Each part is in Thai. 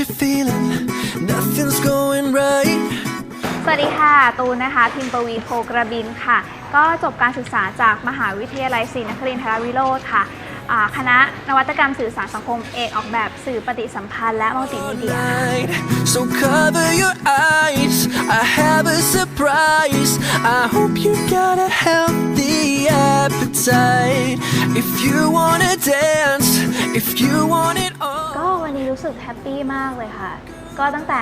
feeling nothing's going right. สวัสดีค่ะ ตูนนะคะ พิมพ์ปวีโพกระบินค่ะ ก็จบการศึกษาจากมหาวิทยาลัยศรีนครินทรวิโรธค่ะอ่าคณะนวัตกรรมสื่อสารสังคมเอกออกแบบสื่อปฏิสัมพันธ์และมัลติมีเดีย Night. So cover your eyes. I have a surprise. I hope you got a healthy appetite. If you wanna dance, if you want it all. ก็วันนี้รู้สึกแฮปปี้มากเลยค่ะ ก็ตั้งแต่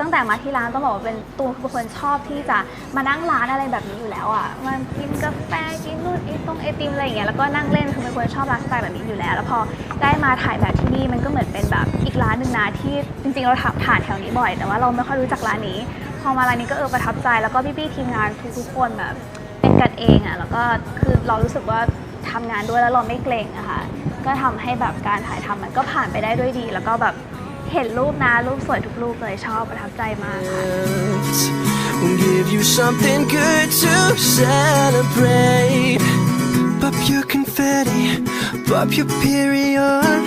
ตั้งแต่มาที่ร้านต้องบอกว่าเป็นตูนเป็นคนชอบที่จะมานั่งร้านอะไรแบบนี้อยู่แล้วอะมากินกาแฟกินนู่นไอตรงไอติมอะไรอย่างเงี้ยแล้วก็นั่งเล่นคือเป็นคนชอบร้านสไตล์แบบนี้อยู่แล้ว แล้วพอได้มาถ่ายแบบที่นี่มันก็เหมือนเป็นแบบอีกร้านหนึ่งนะที่จริงๆเราถ่ายแถวนี้บ่อย แต่ว่าเราไม่ค่อยรู้จักร้านนี้ พอมาร้านนี้ก็เออประทับใจแล้วก็พี่ๆทีมงานทุกๆคนแบบ เป็นกันเองอะ่ะแล้วก็คือเรารู้สึกว่าทำงานด้วยแล้วเราไม่เกรงอะค่ะก็ทำให้แบบการถ่ายทำมันก็ผ่านไปได้ด้วยดี แล้วก็แบบเห็นรูปนะรูปสวยทุกรูปเลยชอบประทับใจมากค่ะ give you something good to celebrate. Pop your confetti, pop your period.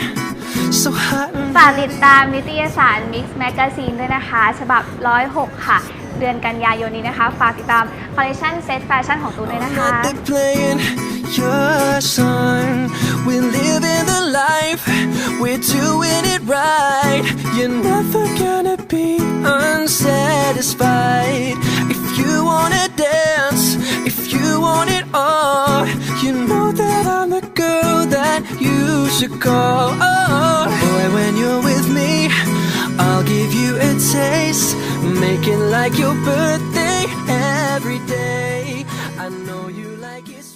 So hot ฝากติดตามนิตยสาร Mix Magazine ด้วยนะคะ ฉบับ 106 ค่ะ เดือนกันยายนนี้นะคะ ฝากติดตามคอลเลคชันเซตแฟชั่นของตูนด้วยนะคะ Your son, We're living the life, we're doing it right. You're never gonna be unsatisfied. If you wanna dance, if you want it all, you know that I'm the girl that you should call. Oh, I'll give you a taste, make it like your birthday every day. I know you like it.